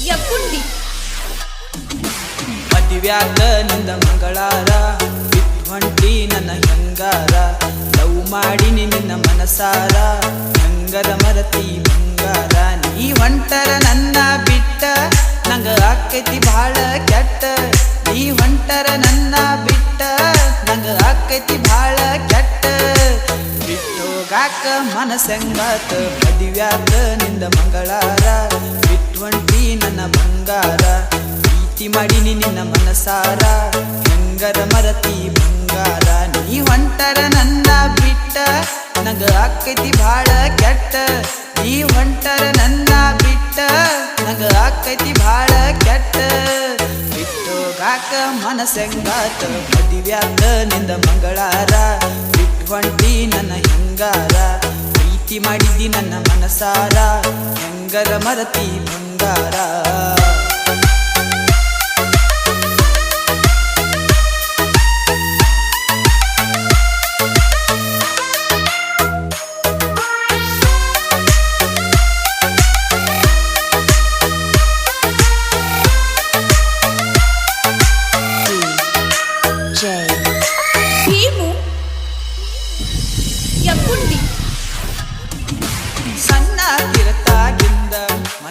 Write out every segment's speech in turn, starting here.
ಯಪುಂಡಿ ಮದುವ್ಯಾದ ನಂದ ಮಂಗಳಾರ ಹೊಂಟಿ ನನ್ನ ಹೆಂಗಾರ, ಲವ್ ಮಾಡಿ ನಿನ್ನ ಮನಸಾರ ಹಂಗರ ಮರತಿ ಮಂಗಾರ. ನೀ ಹೊಂಟರ ನನ್ನ ಬಿಟ್ಟ, ನಂಗ ಆಕೈತಿ ಭಾಳ ಕೆಟ್ಟ. ನೀ ಹೊಂಟರ ನನ್ನ ಬಿಟ್ಟ, ನಂಗ ಆಕೈತಿ ಭಾಳ ಕೆಟ್ಟ. ಬಿಟ್ಟೋಗಾಕ ಮನಸಂಗಾತ ಮದುವ್ಯಾದ ನಿಂದ ಮಂಗಳಾರ ಬಿಟ್ವಂಟಿ ನನ್ನ ಬಂಗಾರ, ಪ್ರೀತಿ ಮಾಡಿನಿ ನಿನ್ನ ಮನಸಾರ, ಹೆಂಗರ ಮರತಿ ಬಂಗಾರ. ನೀ ಹೊಂಟರ ನನ್ನ ಬಿಟ್ಟ, ನಗ ಆಕೈತಿ ಬಾಳ ಕೆಟ್ಟ. ನೀ ಹೊಂಟರ ನನ್ನ ಬಿಟ್ಟ, ನಗ ಆಕೈತಿ ಬಾಳ ಕೆಟ್ಟ. ಬಿಟ್ಟೋಗಾಕ ಮನಸಂಗಾತ ಮದುವ್ಯಾಕ ನಿಂದ ಮಂಗಳಾರ. ಬಿಟ್ಟು ಹೊಂಟಿ ನನ್ನ ಹೆಂಗಾರ. ಪ್ರೀತಿ ಮಾಡಿದ್ದಿ ನನ್ನ ಮನಸಾರ ಹೆಂಗರ ಮರತಿ ಬಂಗಾರ J. ಭೀಮು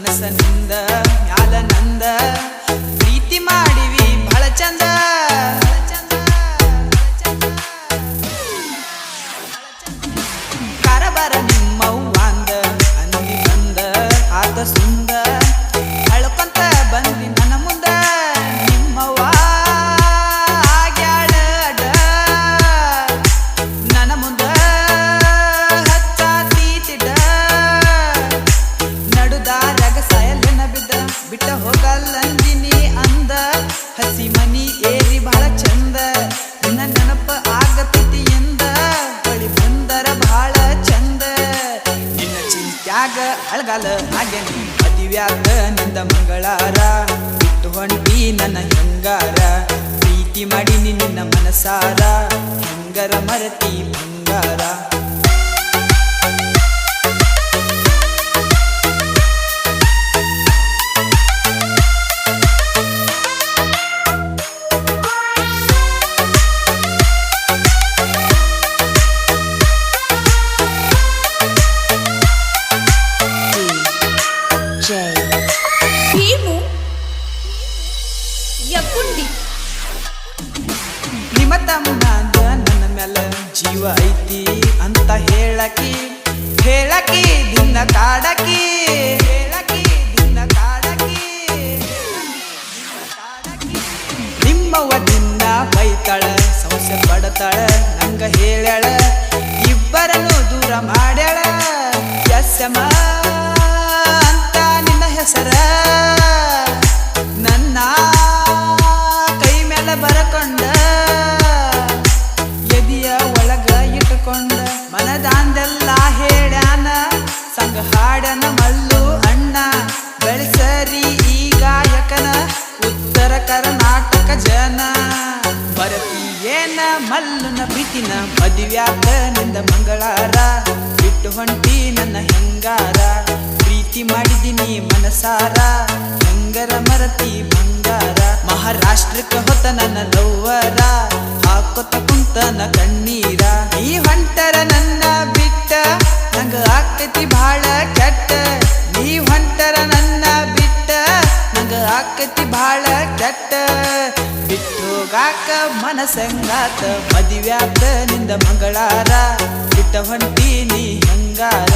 ಮನಸ್ಸನಿಂದ ಮ್ಯಾಲ ನಂದ ಪ್ರೀತಿ ಮಾಡಿವಿ ಬಹಳ ಚಂದ. ಕರಬರ ನಿಮ್ಮವ್ವಂದ ಅಂದಿ ಬಂದ ಆತ ಸುಂದ. ಚಿಂತ್ಯಾಗ ಅಳಗಾಲ ಹಾಗೆ ಮದುವ್ಯಾಗ ನಿಂದ ಮಂಗಳಾರ. ಬಿಟ್ಟು ಹೊಂಟಿ ನನ್ನ ಹೆಂಗಾರ. ಪ್ರೀತಿ ಮಾಡಿ ನಿನ್ನ ಮನಸಾರ. ಹೆಂಗರ ಮರತಿ ಬಂಗಾರ. ಐತಿ ಅಂತ ಹೇಳಕಿ ಹೇಳಕಿ ದಿನ ಕಾಡಕಿ ಏನ ಮಲ್ಲನ ಪ್ರೀತಿನ ಮದುವ್ಯಾಕ ನಿಂದ ಮಂಗಳಾರ? ಬಿಟ್ಟು ಹೊಂಟಿ ನನ್ನ ಹೆಂಗಾರ. ಪ್ರೀತಿ ಮಾಡಿದಿನಿ ಮನಸಾರ. ಹೆಂಗರ ಮರತಿ ಬಂಗಾರ. ಮಹಾರಾಷ್ಟ್ರಕ್ಕೆ ಹೊತ್ತ ನನ್ನ ಲವ್ವರ. ಹಾಕೊತ ಕುಂತನ ಕಣ್ಣೀರ. ಈ ಹೊಂಟರ ನನ್ನ ಬಿಟ್ಟ. ನಂಗ ಆಕತಿ ಬಾಳ ಬಿಟ್ಟೋಗಾಕ ಮನಸಂಗಾತ ಮದಿವ್ಯಾತ ನಿಂದ ಮಂಗಳಾರ. ಬಿಟ್ಟ ನೀ ಹೆಂಗಾರ.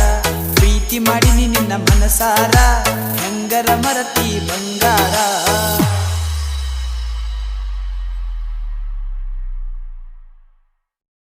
ಪ್ರೀತಿ ಮಾಡಿನಿ ನಿನ್ನ ಮನಸಾರ, ಹೆಂಗರ ಮರತಿ ಬಂಗಾರ.